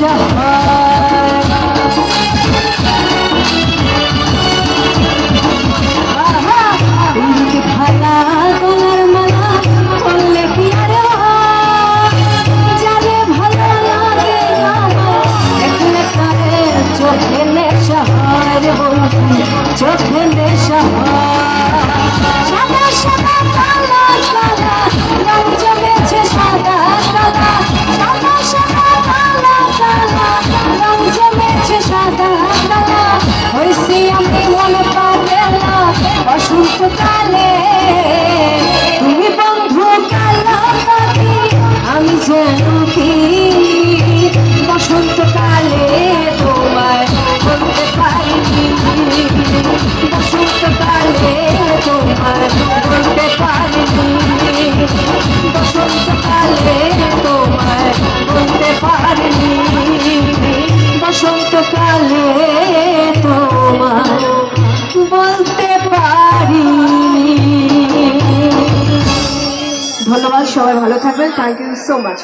这 coração সবাই ভালো থাকবেন। Thank you so much